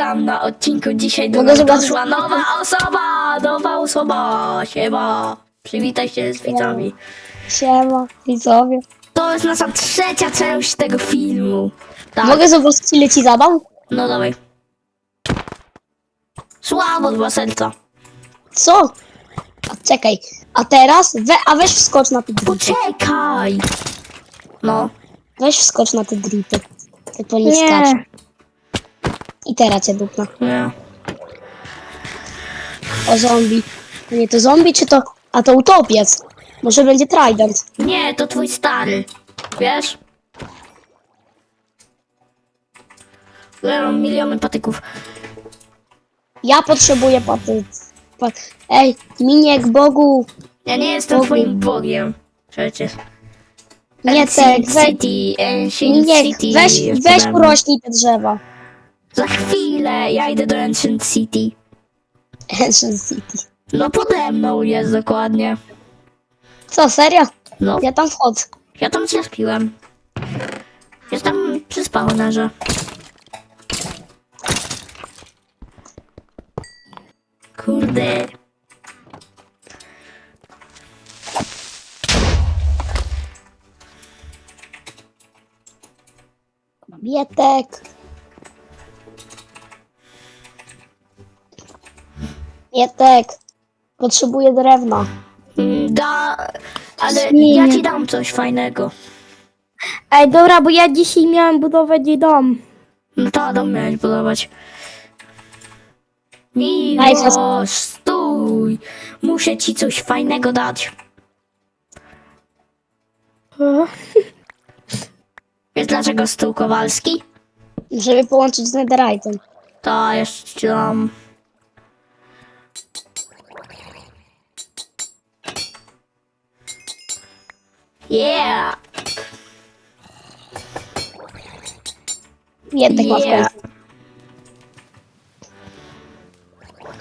witam na odcinku. Dzisiaj do Mogę nas zobaczyć- doszła nowa osoba, nowa osoba, siema. Przywitaj się z widzami. Siema, widzowie. To jest nasza trzecia część tego filmu. Tak, Mogę zobaczyć ile ci zadam? no dawaj. Słabo, dwa serca. Co? A czekaj, a teraz, we, a weź wskocz na te dripy. Poczekaj. No, Weź wskocz na te dripy. Ty po nie skacz. I teraz cię dupna. nie. O zombie. Nie to zombie, czy to... A to utopiec. Może będzie trident. Nie, to twój stary. Wiesz? Ja mam miliony patyków. Ja potrzebuję paty... Pa... Ej, miniek Bogu. Ja nie jestem Bogu. twoim bogiem. Przecież. Nie tak, weź... City, Ancient Miniek, City. weź, weź urośnij te drzewa. Za chwilę ja idę do Ancient City. Ancient City. No pode mną jest dokładnie. Co, serio? No, Ja tam wchodzę. ja tam zrespiłem. Jestem przy spawnerze. Kurde. Bietek. Bietek. Potrzebuję drewna. Da, ale Nie, ja nie. ci dam coś fajnego. Ej, dobra, bo ja dzisiaj miałem budować dom. No to dom miałeś budować. Miłosz, stój! Muszę ci coś fajnego dać. Wiesz dlaczego stół Kowalski? Żeby połączyć z netherite'em. To jeszcze ci dam. Yeah! Bietek ma w Yeah!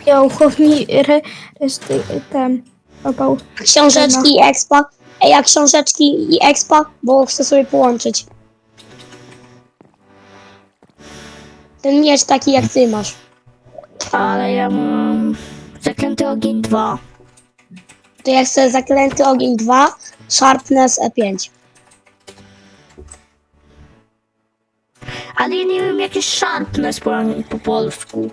Ja uchów mi re, reszty ten opał. Książeczki i expa. Ej, a książeczki i expa? Bo chcę sobie połączyć. Ten miecz taki jak ty masz. Ale ja mam zaklęty ogień 2. To ja chcę zaklęty ogień 2, sharpness E E5. Ale ja nie wiem jakie sharpness po, po polsku.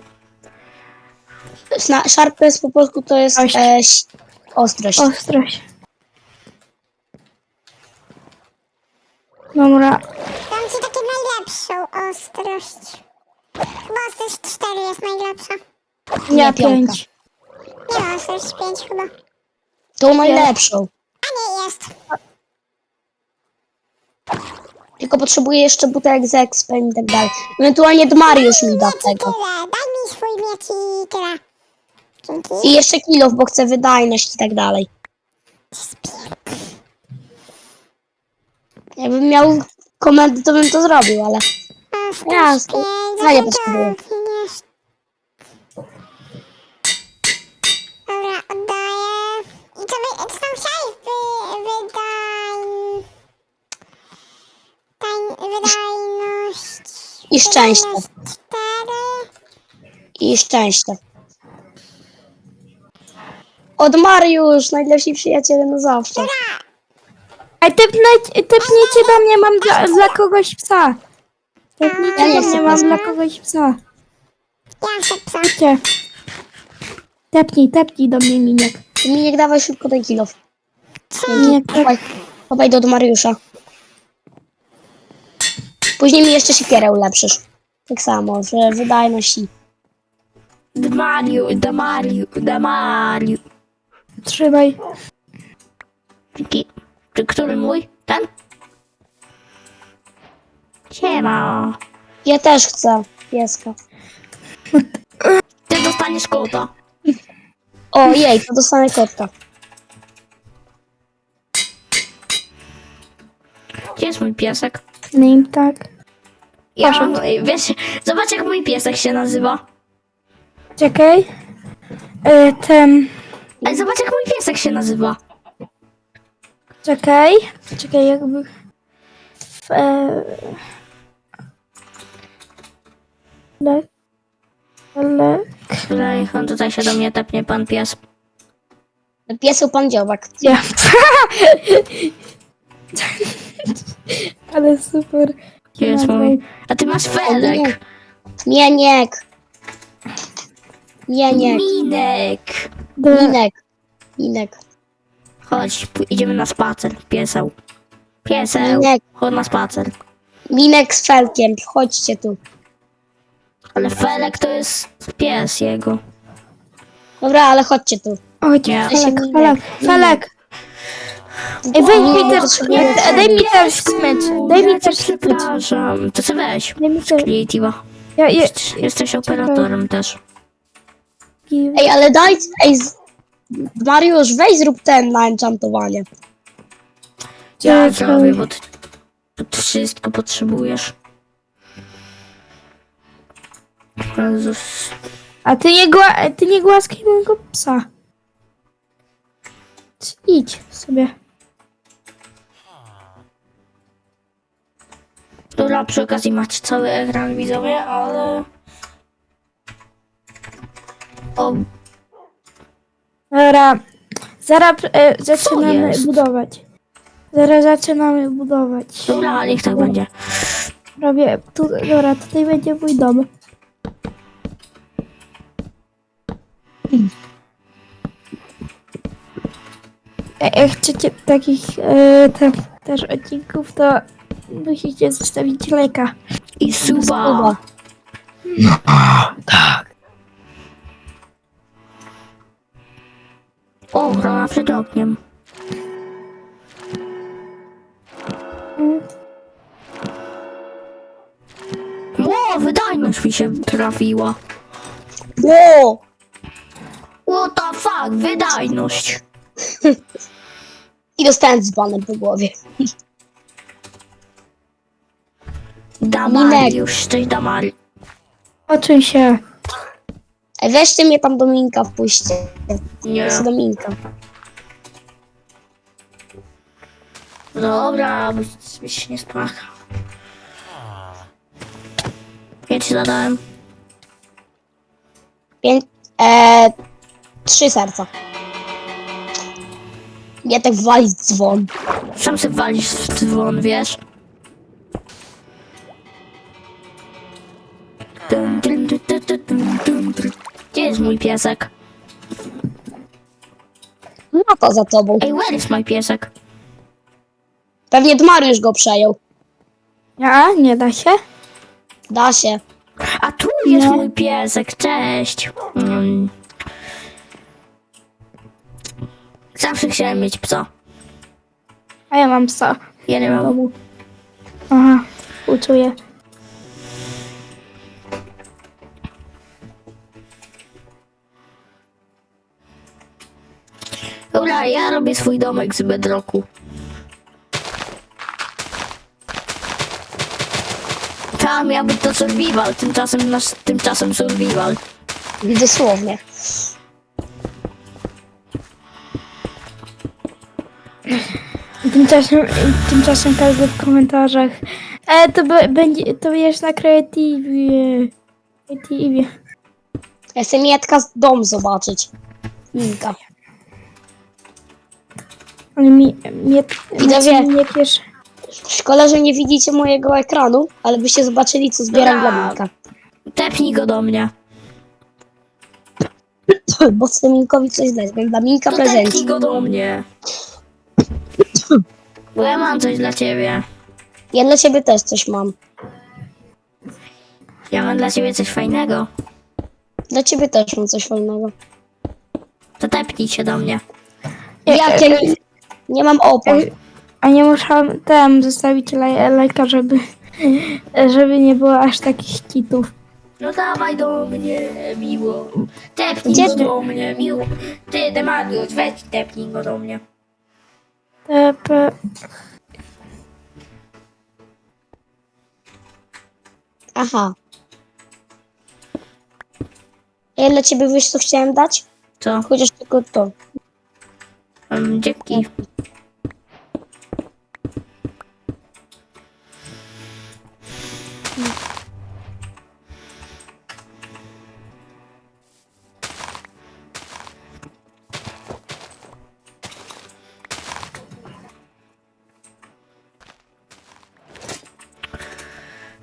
Sna- Sharpness po polsku to jest Ostrość. e, ostrość. Ostrość. Dobra. Dam ci taką najlepszą ostrość. Chyba ostrość 4 jest najlepsza. Nie, Ja piątka. pięć. Nie ostrość 5 chyba. Tą najlepszą. Nie jest. Tylko potrzebuję jeszcze butelek z expem i tak dalej. Ewentualnie Dmariusz mi da Miecz i tego. tyle. Daj mi swój miecz i tyle. Dzięki. I jeszcze kilof, bo chcę wydajność i tak dalej. Jakbym miał komendy, to bym to zrobił, ale... Ostrość Jasne. 5. Ja nie potrzebuję. Dobra, oddaję. I co, wy, co tam chciałeś? Wy, wydaj... Daj, wydajność... I szczęście. Wydajność 4. I szczęście. Od Mariusz, najlepsi przyjaciele na zawsze. Ej, tepnij- tepnijcie do mnie, mam dla, dla kogoś psa. Tepnijcie Ja nie do chcę mnie, mam dla kogoś psa. Ja chcę psa. Tepnij, tepnij do mnie, miniek. Mi nie dawaj szybko ten kilof. Nie, Chowaj, chowaj do Mariusza. Później mi jeszcze siekierę ulepszysz. Tak samo, że wydajność i... Damariu, Damariu, Damariu. trzymaj. Jaki? Czy który mój? Ten? Siema. Ja też chcę pieska. Ty dostaniesz kota. O, jej, to dostanę kotka. Gdzie jest mój piesek? Name tak. Ja mam, wiesz, zobacz jak mój piesek się nazywa. Czekaj. E, ten. Ale zobacz jak mój piesek się nazywa. Czekaj. Czekaj, jakby. E, le- Ale... Tutaj, on tutaj się do mnie tepnie, pan pies. Pieseł pan dziobak. Ja. Ale super. Gdzie jest mój? A ty masz felek. Mieniek. Mieniek. Minek. Minek. Minek. Chodź, idziemy na spacer. Pieseł. Pieseł. Minek. Chodź na spacer. Minek z felkiem. Chodźcie tu. Ale felek to jest pies jego. Dobra, ale chodźcie tu. Chodź, Nie. Felek. Felek, Felek. Ej, weź mi też, daj mi też smycz, daj mi też smycz. przepraszam. To co weź? Daj mi też, Creative'a. ja, ja, Jesteś operatorem też. Ej, ale daj. Ej, z... Mariusz, weź zrób ten na enchantowanie. Ja Czekaj. zrobię, bo ty, bo ty wszystko potrzebujesz. Jezus. A ty nie, gła, ty nie głaskaj mojego psa. Idź sobie. Dobra, przy okazji macie cały ekran widzowie, ale... O, Dobra, zaraz e, zaczynamy jest? budować. Zaraz zaczynamy budować. dobra, niech tak będzie. Robię, tu, dobra, tutaj będzie mój dom. E, Jak chcecie takich e, te, też odcinków, to musicie zostawić lajka. I suba. Suba. O, chrona przed oknem. Ło, wydajność mi się trafiła. Ło! What the fuck, wydajność. I dostałem dzbanem po głowie. Damariusz, cześć Damari. Oczyń się. Ej, weźcie mnie tam Dominka wpuśćcie. Nie. Jest Dominka. Dobra, byś, byś się nie spłakał. Ja ci zadałem. Pięć, e, trzy serca. Nie tak walić dzwon. Sam sobie walisz w dzwon, wiesz? Gdzie jest mój piesek? No to za tobą. Ej, where is mój piesek? Pewnie Mariusz go przejął. Ja? Nie da się? Da się. A tu jest No. mój piesek, cześć. Mm. Zawsze chciałem mieć psa. A ja mam psa Ja nie mam. Aha, uczuję. Dobra, ja robię swój domek z bedrocku. Tam miał być to survival, tymczasem nasz, tymczasem survival. Dosłownie. Tymczasem, tymczasem każdy w komentarzach. E, to będzie, to jest na kreatywie. Kreatywie. Ja chcę Mietka z dom zobaczyć. Minka. Ale mi, mnie, Widzowie. mnie piesz. Szkoda, że nie widzicie mojego ekranu, ale byście zobaczyli, co zbieram Dobra. dla Minka. Tepnij go do mnie. Bo chcę Minkowi coś dać. Mam dla Minka To tepnij prezencik. go do mnie. Bo ja mam coś dla ciebie. Ja dla ciebie też coś mam. Ja mam dla ciebie coś fajnego. Dla ciebie też mam coś fajnego. To tepnij się do mnie. Jak ja nie, nie mam opa. A nie muszę tam zostawić laj, lajka, żeby, żeby nie było aż takich kitów. No dawaj do mnie, miło. Tepnij Gdzie go ty? do mnie, miło. Ty, Demariusz, weź tepnij go do mnie. TP. Aha. Ja dla ciebie wiesz, co chciałem dać? Co? Chociaż tylko to fajne dziewki.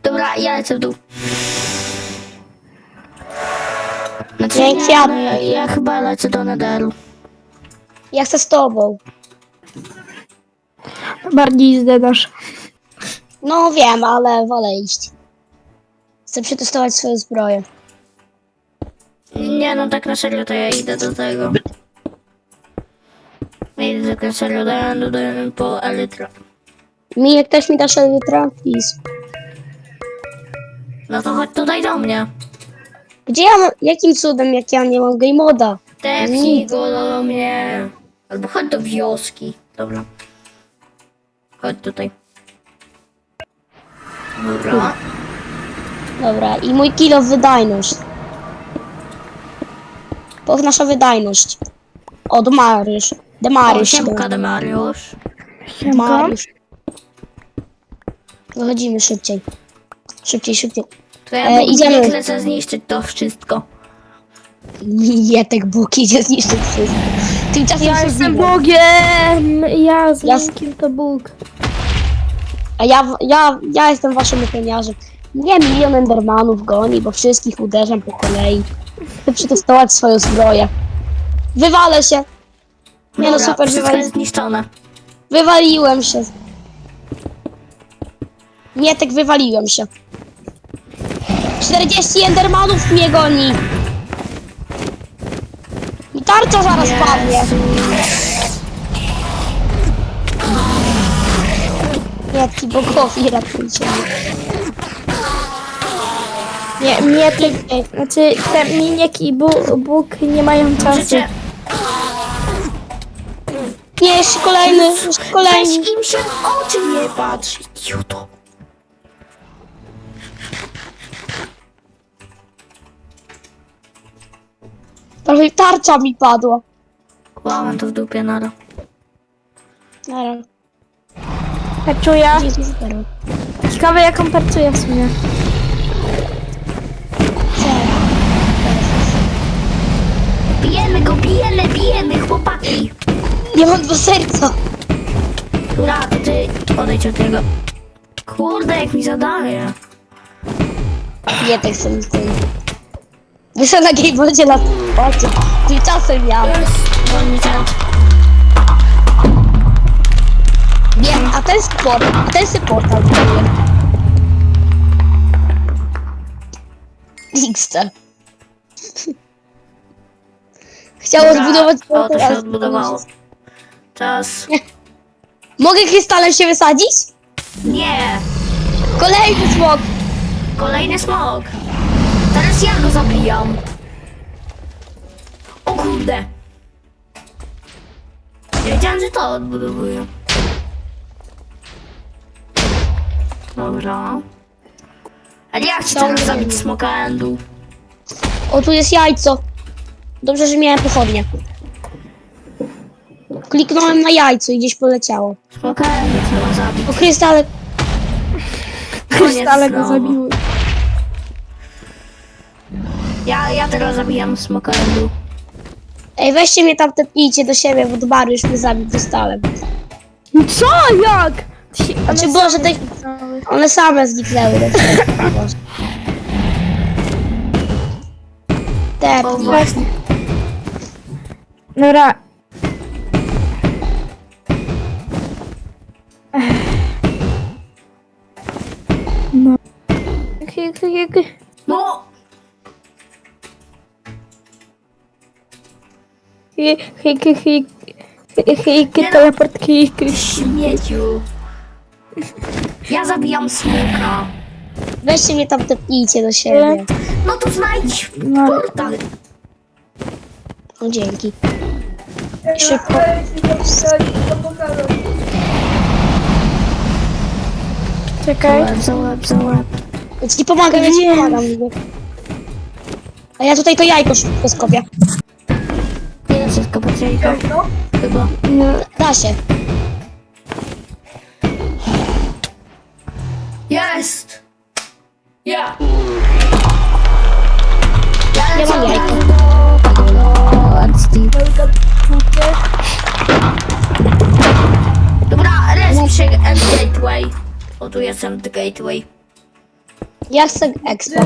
Dobra, ja lecę w dół. Znaczy, nie, ja, no, ja, ja chyba lecę do nadaru. Ja chcę z tobą. Bardziej zdedasz. No wiem, ale wolę iść. Chcę przetestować swoją zbroję. Nie no, tak na serio to ja idę do tego. Idę tak na serio do do, do, po Elytra. Mi, jak ktoś mi dasz elytra, please. No to chodź tutaj do mnie. Gdzie ja mam, jakim cudem, jak ja nie mam game moda? Tepnij go do mnie. Albo chodź do wioski. Dobra. Chodź tutaj. Dobra. Dobra, i mój kilo wydajność. To nasza wydajność. O, Demarysz. Demarysz. Siemka, Demariusz. Demarysz. Wychodzimy szybciej. Szybciej, szybciej. To ja E, idziemy. idziemy. lecę zniszczyć to wszystko. Jetek Bóg idzie zniszczyć wszystko. Tymczasem Ja się jestem. Bogiem! Ja z Ja- Linkiem to Bóg. A ja, ja, ja jestem waszym ochroniarzem. Nie milion endermanów goni, bo wszystkich uderzam po kolei. Chcę przetestować swoją zbroję. Wywalę się. Nie no, Dobra, super, wszystko wywali... jest zniszczone. wywaliłem się. Nie, tak wywaliłem się. 40 endermanów mnie goni. Tarcza zaraz padnie. Jaki bogowie ratujcie mnie. Nie, mnie te, znaczy te miniek i Bu- Bóg nie mają czasu. Życie. Nie, jeszcze kolejny, jeszcze kolejny. im się oczy nie patrz, idioto. Prawie tarcza mi padła. Kłamę to w dupie, nara. Dobra, Perczuję. Ciekawe jaką perczuję w sumie. Bijemy go, bijemy, bijemy, chłopaki. Nie mam dwa serca. Dobra, to ty odejdź od tego. Kurde, jak mi zadaje. Nie, tak sobie z tym. Wyszła na gameboardzie na oczy. Tymczasem ja. Wiem, a ten sport, a ten sobie portal buduje. XT. Chciało Dobra, zbudować O, to portal, się ale odbudowało. Czas. Mogę krystalem się wysadzić? Nie! Kolejny smok. Kolejny smok. Teraz ja go zabijam. O kurde. Wiedziałem, że to odbudowuję. Dobra. Ale ja chcę teraz zabić smoka endu. O, tu jest jajco. Dobrze, że miałem pochodnie. Kliknąłem na jajco i gdzieś poleciało. Smoka endu trzeba zabić. O, krystale. Krystale go znowu. zabiły. Ja, ja teraz zabijam smoka endu. Ej, weźcie mnie tam tepnijcie do siebie, bo Dbary już mnie zabił krystalem. Co? Jak? One Znaczy, Boże, same te, zniknęły. one same zniknęły. do siebie. Boże. O Tepnij. właśnie. Dobra. Hej, hej, hej, hej, hej, hej, Nie no. teleport, hej, hej. Śmieciu. Ja zabijam smoka. Weźcie mnie tam tepnijcie do siebie. No to znajdź No. portal. No dzięki. Szybko. Czekaj. Za łeb, za łeb. Ja ci pomagam, ja ci pomagam. A ja tutaj to jajko szybko skopię. Nie się skopać jajka. Chyba. No, Da się. Jest! Ja! Ja mam jajko. Dobra, resp się End Gateway. O, tu jest End Gateway. Ja chcę expo.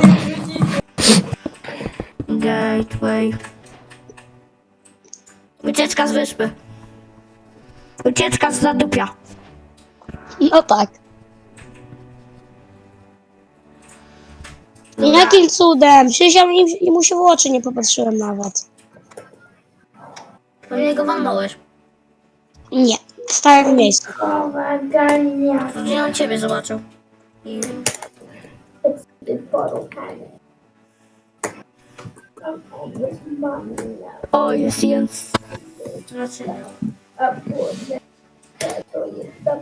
Gateway. Ucieczka z wyspy. Ucieczka z zadupia. No tak. Jakim cudem? Przecież ja im, mu się w oczy nie popatrzyłem nawet. Pewnie go walnąłeś. Nie, stałem w miejscu. Gdzie on ciebie zobaczył? I... O, jest Jens.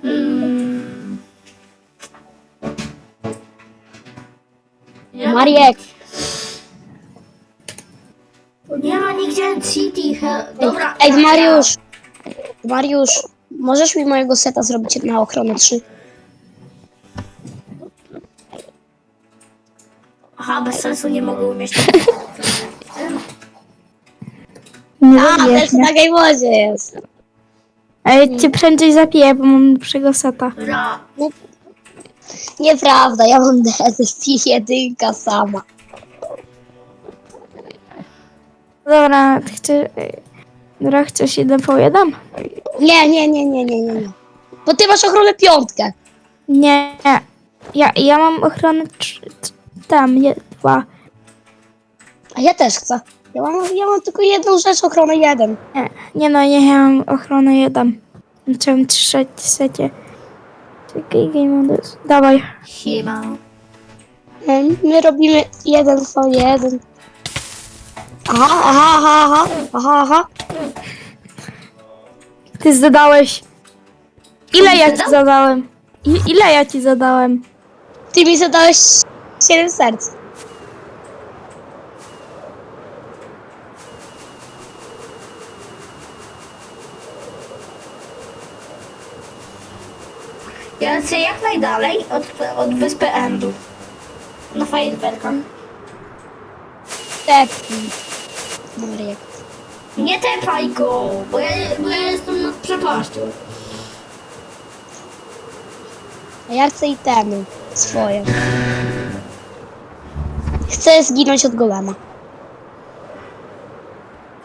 Mm. Mariek, Nie ma nigdzie City. he- Dobra. ej Mariusz. Mariusz, możesz mi mojego seta zrobić na ochronę 3? Aha, bez sensu nie mogę umieścić. Nie A, zabijesz też mnie. na jest. A ja cię prędzej zapiję, bo mam lepszego seta. Dobra. Nieprawda, ja mam DSP jedynka sama. Dobra, ty chcesz... Dobra, chcesz jeden po jeden? Nie, nie, nie, nie, nie, nie. nie. Bo ty masz ochronę piątkę. Nie, ja, ja mam ochronę tam, je, dwa. A ja też chcę. Ja mam, ja mam tylko jedną rzecz, ochronę jeden. Nie, nie no, nie, ja mam ochronę jeden. Chciałem trzy secie. Czekaj, game modus. Dawaj. Siema. Mm, My robimy jeden po jeden. Aha, aha, aha, aha, aha, aha. Ty zadałeś. Ile ja ci Zadał? zadałem? I, ile ja ci zadałem? Ty mi zadałeś 7 serc. Ja lecę jak najdalej od, od wyspy Endu. Na fajerwerkach. Tepnij. Mariek. Nie tepaj go, bo ja, bo ja jestem nad przepaścią. A ja chcę itemy swoje. Chcę zginąć od golema.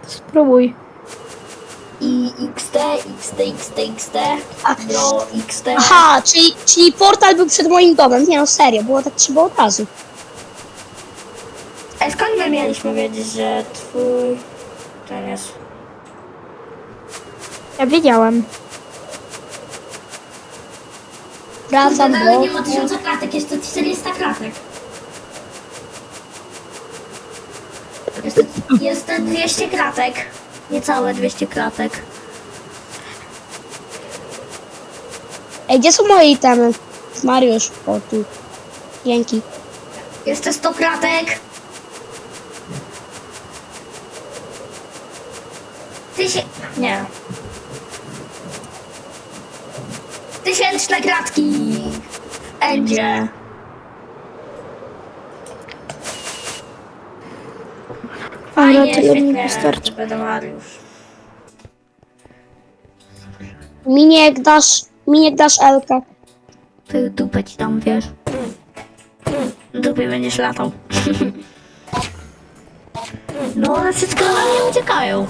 Spróbuj. XT, XT, XT, A- no XT. Aha, czyli, czyli portal był przed moim domem. Nie no, serio, było tak trzeba od razu. A skąd my mieliśmy wiedzieć, że twój ten jest? Ja wiedziałem. Wracam Ale nie do... ma tysiąca kratek, jest to 400 kratek. Jest to, jest to 200 kratek. Niecałe 200 kratek. Ej, gdzie są moje itemy? Mariusz, o tu. Dzięki. Jest to 100 kratek. Tysię... Nie. Tysięczne kratki w Endzie. Dobra, Fajnie, tyle mi świetnie. wystarczy. Będę Mariusz. Miniek dasz... Miniek dasz Elkę. Ty dupę ci tam, wiesz? Dupie będziesz latał. No one wszystko na mnie uciekają.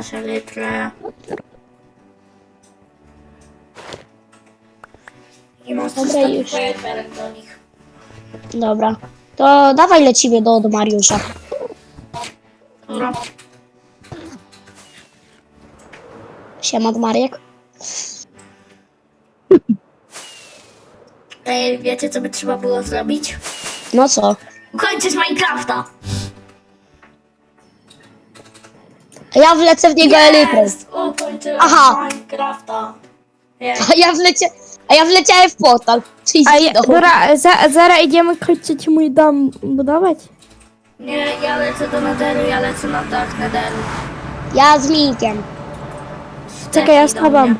Masz litrę. I masz Dobra, już. do nich. Dobra. To dawaj lecimy do, do Mariusza. Dobra. Siema, Mariek. Ej, wiecie co by trzeba było zrobić? No co? Kończyć Minecrafta! Ja wlecę w niego. Jest! Ukończyłem Aha. Minecrafta. A ja, wlecia... A ja wleciałem w portal. Czyli A ja, dobra, za, zaraz idziemy kończyć mój dom budować. nie, ja lecę do Netheru, ja lecę na dach Netheru. Ja z Minkiem. Czekaj, ja z do tobą. mnie.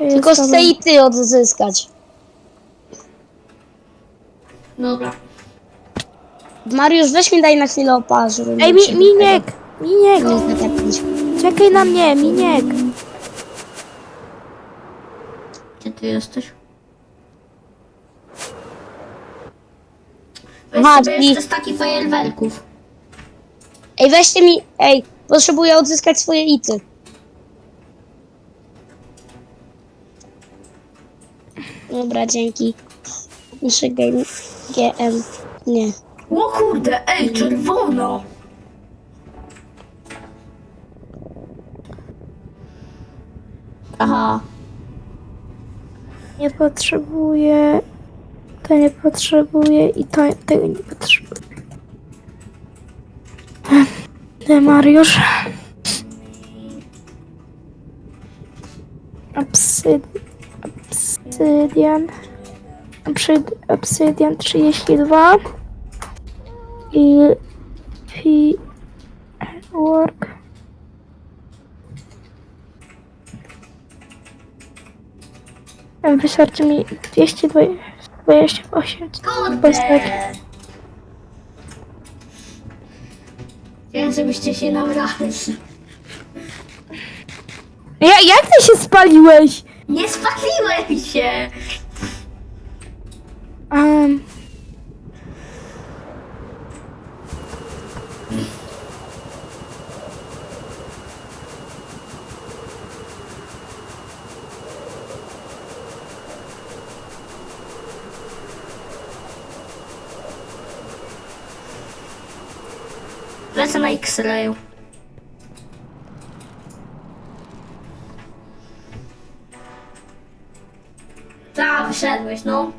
Ja Tylko z tobą. chcę i ty odzyskać. Dobra. Mariusz, weź mi daj na chwilę oparzu. Ej, mi, Miniek! Miniek! Nie zatapić. Czekaj na mnie, Miniek! Gdzie ty jesteś? Weź Aha, sobie i- jeszcze z takich fajerwerków. Ej, weźcie mi... Ej, potrzebuję odzyskać swoje ity. Dobra, dzięki. Muszę game... GM... Nie. O kurde, ej, czerwono! Aha. Nie potrzebuję. To nie potrzebuję i to tego nie potrzebuję. Ty, Mariusz. Obsyd... Obsydian. Obsyd... Obsydian 32. I... Wystarczy mi 228. Kurde! tak. Wiem, żebyście się nabrali. Ja, jak ty się spaliłeś? Nie spaliłem się! Lecę na X-rayu. Tak, wyszedłeś, no.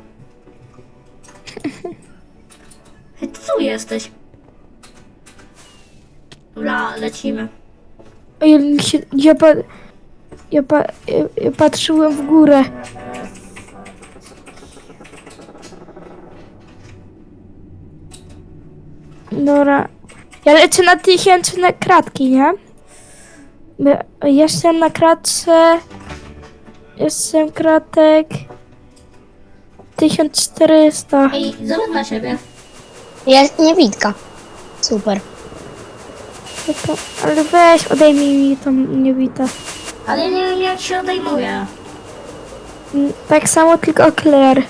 Ty tu jesteś. Dobra, lecimy. ja, mi się, ja, pa, ja, pa, ja, ja patrzyłem w górę. Dobra. Ja lecę na tysięczne kratki, nie? Jestem na kratce. Jestem kratek. 1400. Ej, zobacz na siebie. Jest niewidka. Super. Tylko- Ale weź, odejmij mi tą niewitę. Ale nie wiem jak się odejmuje. Mm, Tak samo, tylko Claire.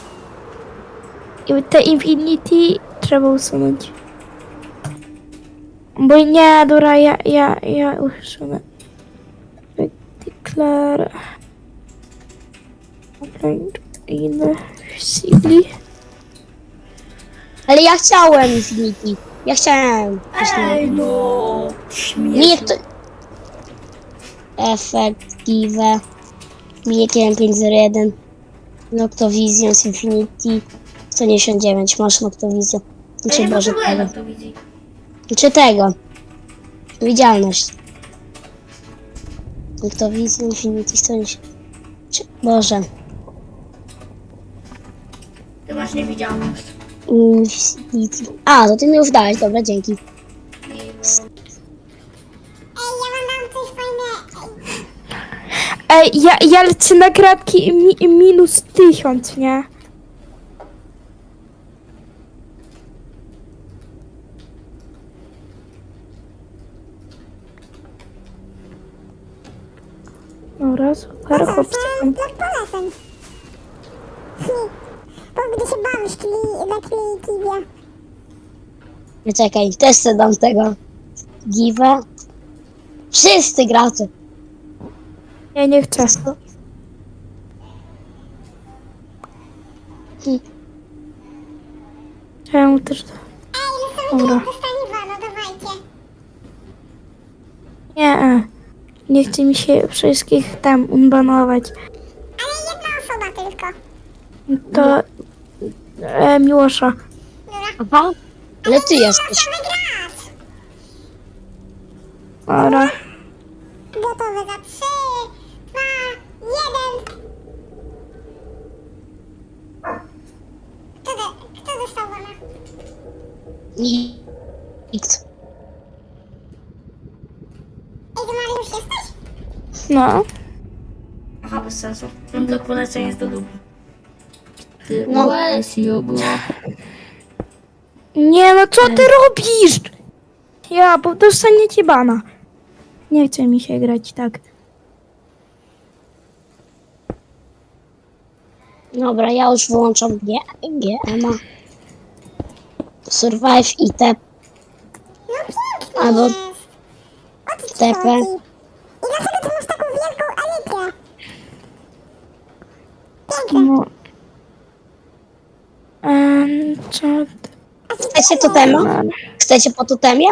I te Infinity trzeba usunąć. Bo nie, dobra, ja, ja, ja usunę. Declare. Invisible. Ale ja chciałem Infinity. Ja chciałem. Ej, no. Nie Śmieszne. to... Efektive. Mijekiem 501. Noctovisions Infinity. 199. Masz Noctovision. Ja Czy nie Boże potrzebuję tego. To. Czy tego. Widzialność. Noctovision Infinity 199. Czy... Boże. Ty masz niewidzialność. Infinity. A, to ty mi już dałeś. Dobra, dzięki. Ej, ja ja, ja lecę na kratki mi, minus 1000, nie? Dobra, super, chłopcy. Jestem Black Polecem. Bo gdy się bawisz, czyli na Creative. Czekaj, też sobie dam tego. Give. Wszyscy gracze. Ja nie chcę. Czemu też... Ej, no Dobra. dostaniwa, no dawajcie. Nie, e. nie chce mi się wszystkich tam unbanować. Ale jedna osoba tylko. To... E, Miłosza. Dobra. Aha. Ale ty jesteś. Dobra. Gotowe za 3, 2, 1. Kto, de, kto dostał wolę? Nikt. Ej, No. Aha, bez sensu. Ten blok poleceń jest do dupy. Ty No. Block. Nie no, co ty robisz? Ja, bo dostaniecie bana. Nie chce mi się grać tak. Dobra, ja już wyłączam G GMA. Survive i TP. Albo TP. chodzi? I dlaczego ty masz taką wielką elytrę? No. Um, co? Chcecie totema? Chcecie po totemie?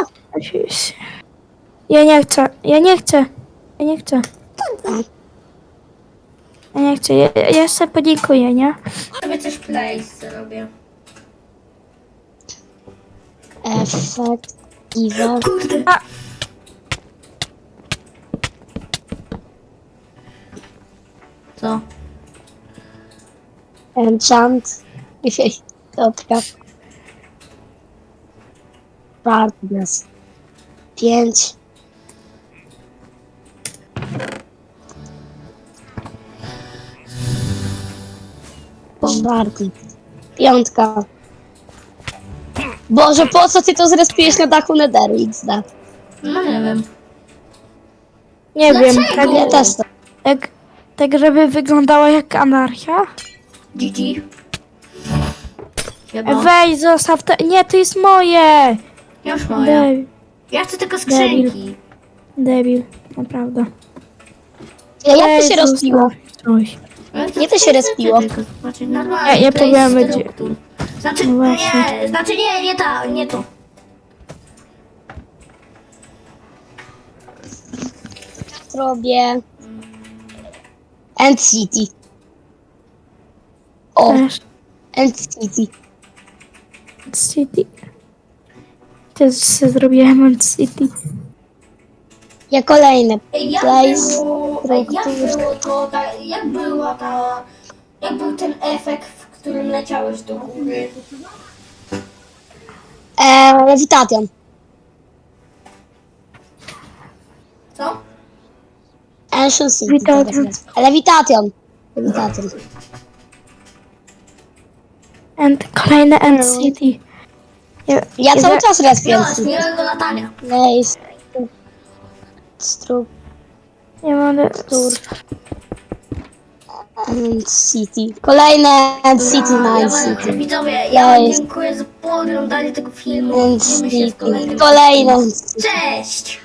Ja nie chcę, ja nie chcę, ja nie chcę. Ja nie chcę, ja, ja sobie podziękuję, nie? Sobie też place robię. Efektywa. Kurde. A. Co? Enchant. Kropka. Partners. Pięć. Czwarty. Piątka. Boże, po co ty to zrespiłeś na dachu Netheru XD? No nie wiem. Nie wiem, Dlaczego? tak, Ja też to. tak, tak żeby wyglądała jak anarchia. GG. Jeba. Weź, zostaw to, nie, to jest moje! Już moja. Debil, Ja chcę tylko skrzynki. debil, naprawdę. Ja, jak to się zostaw rozpiło? Coś. Ja chcę Nie, to się tylko zobaczyć. Normalnie, Ja- ja to powiem, struktur. Znaczy, No właśnie. nie, znaczy nie, nie ta, nie to. Robię. End City. O, Też End City. City. Też zrobiłem End City. Ja kolejne. Ej, Jak było, jak było to, ta, jak była ta, jak był ten efekt, w którym leciałeś do góry? E, Levitation. Co? Ancient City. Levitation. Levitation. Levitation. And, kolejne End City. Ja, Ja cały czas End Miałeś City. miłego latania. Place. Struktur. Nie mogę. End City. Kolejne End City Ja Night wam- City. Widzowie, ja wam dziękuję za oglądanie tego filmu. End Widzimy się w City. kolejnym Kolejne City. Cześć!